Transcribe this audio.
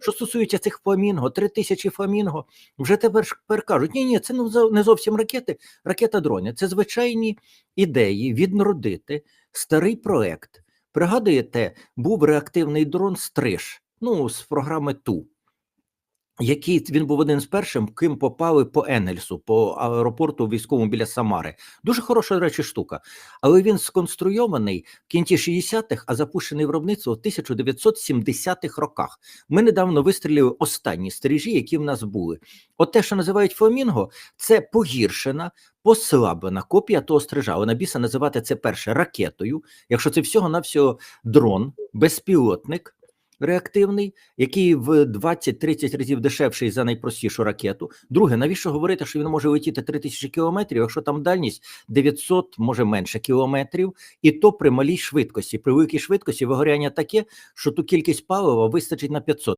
Що стосується цих фламінго, три тисячі фламінго, вже тепер кажуть, ні, ні, це не зовсім ракети, ракета дрони. Це звичайні ідеї віднародити старий проект. Пригадуєте, був реактивний дрон Стриж, ну, з програми Ту. Який він був один з першим, ким попали по Енгельсу, по аеропорту військовому біля Самари. Дуже хороша до речі штука. Але він сконструйований в кінці 60-х, а запущений виробництво в 1970-х роках. Ми недавно вистрілили останні стрижі, які в нас були. От те, що називають фламінго, це погіршена, послаблена копія того стрижа. Вона біса називати це перше ракетою, якщо це всього-навсього дрон, безпілотник. Реактивний, який в 20-30 разів дешевший за найпростішу ракету. Друге, навіщо говорити, що він може летіти 3000 кілометрів, якщо там дальність 900, може менше кілометрів, і то при малій швидкості. При великій швидкості вигоряння таке, що ту кількість палива вистачить на 500